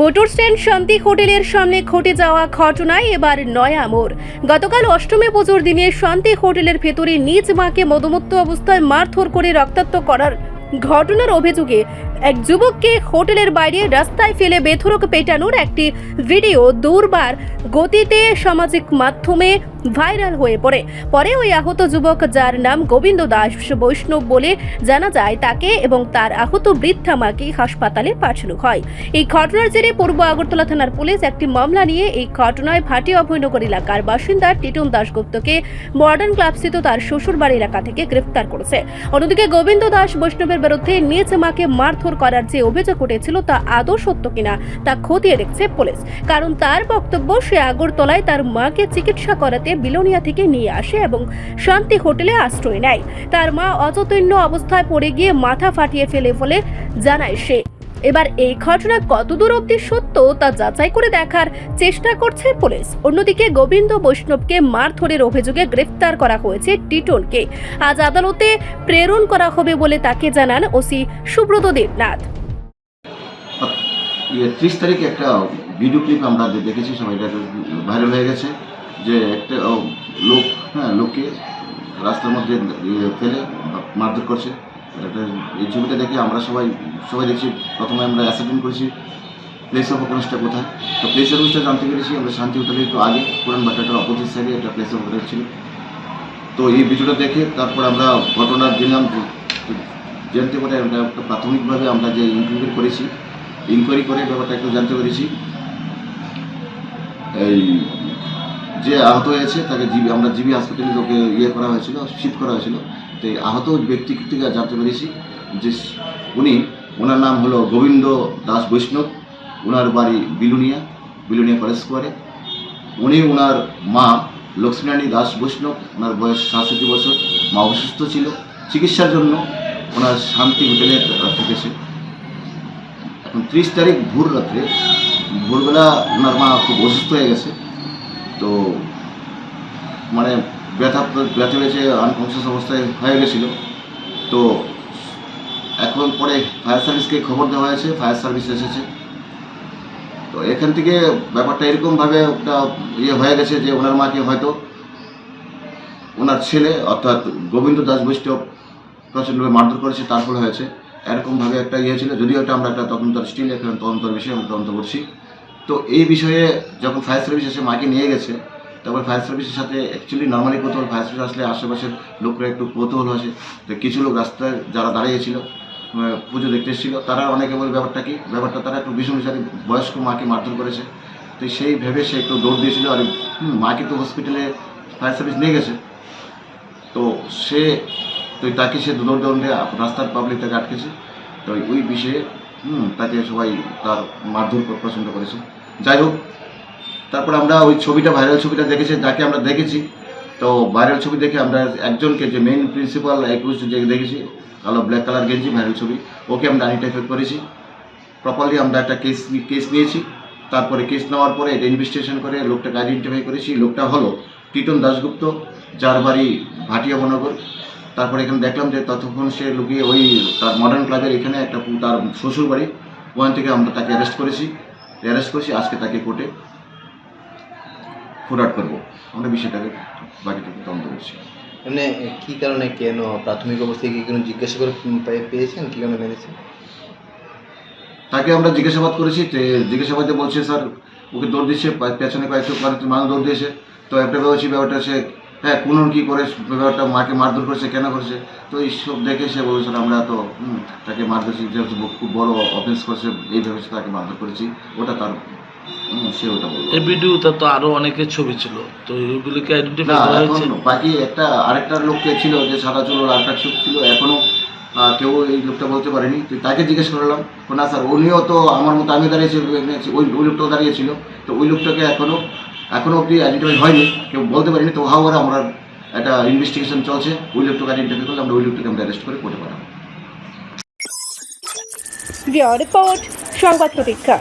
Motor stand শান্তি হোটেলের সামনে ঘটে যাওয়া ঘটনায় এবার নয়া মোড়। গতকাল অষ্টমী পুজোর দিনে শান্তি হোটেলের ভেতরে নিজ মাকে মদমত্ত অবস্থায় মারধর করে রক্তাক্ত করার ঘটনার অভিযোগে এক যুবককে হোটেলের বাইরে রাস্তায় ফেলে বেধরক পেটানোর একটি ভিডিও দুর্বার গতিতে সামাজিক মাধ্যমে ভাইরাল হয়ে পড়ে। পরে ওই আহত যুবক, যার নাম গোবিন্দ দাস বৈষ্ণব বলে জানা যায়, তাকে এবং তার আহত বৃদ্ধা মাকে হাসপাতালে পাঠানো হয়। এই ঘটনার জেরে পূর্ব আগরতলা থানার পুলিশ একটি মামলা নিয়ে এই ঘটনায় ভাটি অভয়নগর এলাকার বাসিন্দা টিটন দাশগুপ্তকে মডার্ন ক্লাবস্থিত তার শ্বশুরবাড়ি এলাকা থেকে গ্রেফতার করেছে। অন্যদিকে গোবিন্দ দাস বৈষ্ণবের বিরুদ্ধে নিজ মাকে মারধর করার যে অভিযোগ উঠেছিল তা আদৌ সত্য কিনা তা খতিয়ে দেখছে পুলিশ। কারণ তার বক্তব্য, সে আগরতলায় তার মাকে চিকিৎসা করাতে বিলোনিয়া থেকে নিয়ে আসে এবং শান্তি হোটেলে আশ্রয় নেয়। তার মা অচৈতন্য অবস্থায় পড়ে গিয়ে মাথা ফাটিয়ে ফেলে বলে জানায় সে। এবার এই ঘটনা কতদূর অবধি সত্য তা যাচাই করে দেখার চেষ্টা করছে পুলিশ। অন্যদিকে গোবিন্দ বৈষ্ণবকে মারধরের অভিযোগে গ্রেফতার করা হয়েছে টিটনকে। আজ আদালতে প্রেরণ করা হবে বলে তাকে জানান ওসি সুব্রত দেবনাথ। ইয়ে ত্রিশ তারিখে একটা ভিডিও ক্লিপ আমরা যে দেখেছি সবাই ভাইরাল হয়ে গেছে, যে একটা লোক হ্যাঁ লোককে রাস্তার মধ্যে ইয়ে ফেলে, মারধর করছে। এটা এই ছবিটা দেখে আমরা সবাই সবাই দেখছি, প্রথমে আমরা অ্যাসেন্ট করেছি। প্লেস অফ অফেন্সটা কোথায়? তো প্লেস অফ অফেন্সটা জানতে পেরেছি, আমরা শান্তি হোটেলের একটু আগে পুরান বাটাটার অপোজিট সাইডে একটা প্লেস অফ অফেন্স ছিল। তো এই ভিডিওটা দেখে তারপর আমরা ঘটনার জেনলাম জানতে পারে আমরা একটা প্রাথমিকভাবে আমরা যে ইনকোয়ারি করেছি। ইনকোয়ারি করে ব্যাপারটা একটু জানতে পেরেছি। এই যে আহত হয়েছে, তাকে জিবি, আমরা জিবি হাসপাতালে তোকে ইয়ে করা হয়েছিল শিফট করা হয়েছিল। তো আহত ব্যক্তি থেকে জানতে পেরেছি যে উনি, ওনার নাম হলো গোবিন্দ দাস বৈষ্ণব, ওনার বাড়ি বিলুনিয়া বিলুনিয়া কলেজ স্কোয়ারে উনি ওনার মা লক্ষ্মীরানী দাস বৈষ্ণব, ওনার বয়স সাতষট্টি বছর, মা অসুস্থ ছিল, চিকিৎসার জন্য ওনার শান্তি হোটেলে থেকেছে এখন ত্রিশ তারিখ ভোর রাত্রে, ভোরবেলা ওনার মা খুব অসুস্থ হয়ে গেছে। তো মানে ব্যথা ব্যথা পেয়েছে আনকনসিয়াস অবস্থায় হয়ে গেছিল। তো এখন পরে ফায়ার সার্ভিসকে খবর দেওয়া হয়েছে ফায়ার সার্ভিস এসেছে। তো এখান থেকে ব্যাপারটা এরকমভাবে একটা ইয়ে হয়ে গেছে যে ওনার মাকে হয়তো ওনার ছেলে অর্থাৎ গোবিন্দ দাস বৈষ্ণব প্রচণ্ডভাবে মারধর করেছে, তার ফলে হয়েছে। এরকমভাবে একটা ইয়ে ছিল, যদিও এটা আমরা একটা তদন্ত স্টিল এখানে তদন্তের বিষয়ে আমরা তদন্ত করছি। তো এই বিষয়ে যখন ফায়ার সার্ভিস এসে মাকে নিয়ে গেছে তারপর ফায়ার সার্ভিসের সাথে অ্যাকচুয়ালি নর্মালি কৌতূহল ফায়ার সার্ভিস আসলে আশেপাশের লোকরা একটু কৌতূহল আসে তো কিছু লোক রাস্তায় যারা দাঁড়িয়েছিল পুজো দেখতে এসেছিল, তারা অনেকে বলে, ব্যাপারটা কি? ব্যাপারটা তারা একটু ভীষণ বিচারে বয়স্ক মাকে মারধর করেছে। তো সেই ভেবে সে একটু দৌড় দিয়েছিল আর মাকে তো হসপিটালে ফায়ার সার্ভিস নিয়ে গেছে। তো সে, তো তাকে সে দৌড় দৌড়ে রাস্তার পাবলিক তাকে আটকেছে। তো ওই বিষয়ে তাকে সবাই তার মারধর পছন্দ করেছে। যাই হোক তারপর আমরা ওই ছবিটা ভাইরাল ছবিটা দেখেছি, যাকে আমরা দেখেছি। তো ভাইরাল ছবি দেখে আমরা একজনকে, যে মেইন প্রিন্সিপাল একুশ যে দেখেছি, কালো ব্ল্যাক কালার গেঞ্জি ভাইরাল ছবি, ওকে আমরা আইডেন্টিফাই করেছি। প্রপারলি আমরা একটা কেস কেস নিয়েছি। তারপরে কেস নেওয়ার পরে এটা ইনভেস্টিগেশন করে লোকটাকে আইডেন্টিফাই করেছি। লোকটা হলো টিটন দাশগুপ্ত, যার বাড়ি ভাটিয়া বনগর তারপরে এখানে দেখলাম যে ততক্ষণ সে লুকিয়ে ওই তার মডার্ন ক্লাবের এখানে একটা তার শ্বশুর বাড়ি ওখান থেকে আমরা তাকে অ্যারেস্ট করেছি। অ্যারেস্ট করেছি, আজকে তাকে কোর্টে ফোরওয়ার্ড করব। আমরা বিষয়টাকে বাকিটাকে তদন্ত করছি। মানে কি কারণে কেন? প্রাথমিক অবস্থায় কি কোনো জিজ্ঞাসা করে পেয়েছেন? কি কারণে মেরেছে তাকে আমরা জিজ্ঞাসাবাদ করেছি জিজ্ঞাসাবাদে বলছে স্যার ওকে দৌড় দিচ্ছে পেছনে কয়েকশো কয়েকটি মানুষ দৌড় দিয়েছে। তো একটা ছিল ব্যাপারটা সে হ্যাঁ কোন কি করে ব্যাপারটা মাকে মারধর করছে কেন করছে? তো এইসব দেখে সে বলছে আমরা তো তাকে মারধর যেহেতু খুব বড় অফেন্স করছে এইভাবে সে তাকে মারধর করেছি। ওটা তার সে ওটা বলল এই ভিডিওতে তো আরও অনেকের ছবি ছিল তো এগুলিকে আইডেন্টিফাই করা হয়েছে? বাকি একটা আরেকটা লোককে ছিল যে সাদা চুল আরেকটা চোখ ছিল এখনও কেউ এই লোকটা বলতে পারেনি। তো তাকে জিজ্ঞেস করলাম না স্যার উনিও তো আমার মতো আমি দাঁড়িয়েছি ওই ওই লোকটাও দাঁড়িয়েছিল। তো ওই লোকটাকে এখনও এখনও অবধি আইডেন্টিফাই হয়নি কেউ বলতে পারিনি। তো হাওয়ার আমরা একটা ইনভেস্টিগেশন চলছে ওই লোকটাকে আইডেন্টিফাই করলে আমরা ওই লোকটাকে আমরা অ্যারেস্ট করে পাঠাবো। রিপোর্ট সংবাদ প্রতীক্ষা।